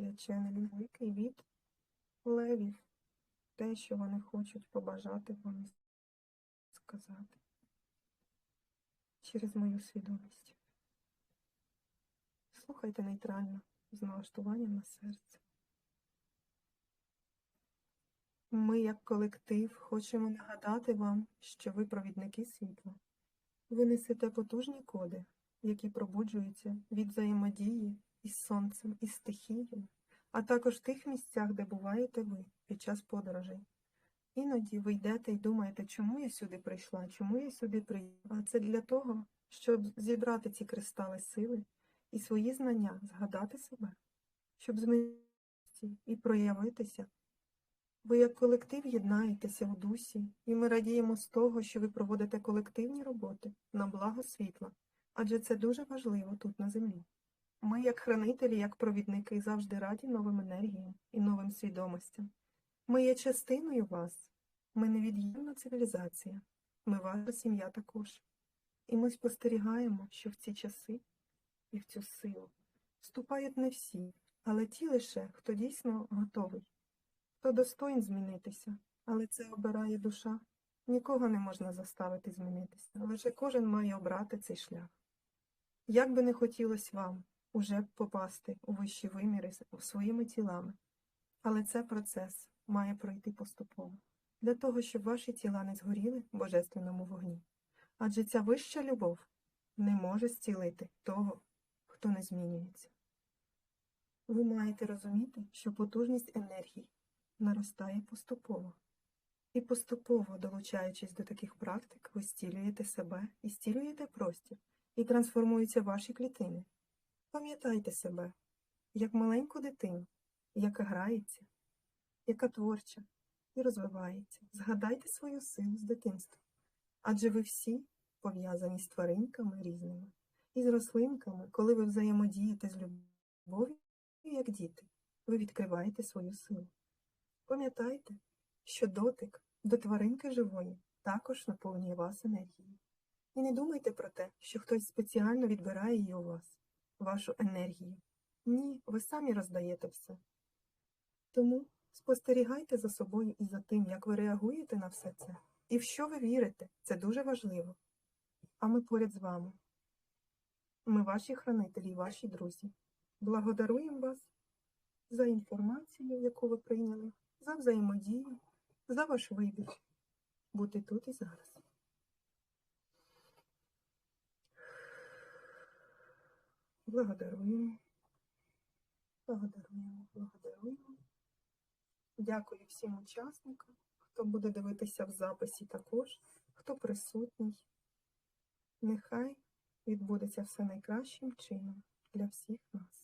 Ченелю великий від левів, те, що вони хочуть побажати вам сказати через мою свідомість. Слухайте нейтрально, з налаштуванням на серце. Ми, як колектив, хочемо нагадати вам, що ви провідники світла. Ви несете потужні коди, які пробуджуються від взаємодії із сонцем, із стихією, а також в тих місцях, де буваєте ви під час подорожей. Іноді ви йдете і думаєте, чому я сюди прийшла, чому я сюди приїхала. А це для того, щоб зібрати ці кристали сили і свої знання, згадати себе, щоб змінитися і проявитися. Ви як колектив єднаєтеся в дусі, і ми радіємо з того, що ви проводите колективні роботи на благо світла, адже це дуже важливо тут на землі. Ми, як хранителі, як провідники, завжди раді новим енергіям і новим свідомостям. Ми є частиною вас, ми невід'ємна цивілізація, ми ваша сім'я також. І ми спостерігаємо, що в ці часи і в цю силу вступають не всі, але ті лише, хто дійсно готовий, хто достоїн змінитися, але це обирає душа. Нікого не можна заставити змінитися, лише кожен має обрати цей шлях. Як би не хотілося вам уже попасти у вищі виміри своїми тілами, але це процес має пройти поступово, для того, щоб ваші тіла не згоріли в божественному вогні. Адже ця вища любов не може зцілити того, хто не змінюється. Ви маєте розуміти, що потужність енергії наростає поступово. І поступово, долучаючись до таких практик, ви зцілюєте себе і зцілюєте простір, і трансформуються ваші клітини. Пам'ятайте себе, як маленьку дитину, яка грається, яка творча і розвивається. Згадайте свою силу з дитинства. Адже ви всі пов'язані з тваринками різними, і з рослинками, коли ви взаємодієте з любов'ю, як діти, ви відкриваєте свою силу. Пам'ятайте, що дотик до тваринки живої також наповнює вас енергією. І не думайте про те, що хтось спеціально відбирає її у вас, вашу енергію. Ні, ви самі роздаєте все. Тому спостерігайте за собою і за тим, як ви реагуєте на все це, і в що ви вірите, це дуже важливо. А ми поряд з вами. Ми ваші хранителі і ваші друзі. Благодаруємо вас за інформацію, яку ви прийняли, за взаємодію, за ваш вибір бути тут і зараз. Благодаруємо. Благодаруємо, благодаруємо. Дякую всім учасникам, хто буде дивитися в записі також, хто присутній. Нехай відбудеться все найкращим чином для всіх нас.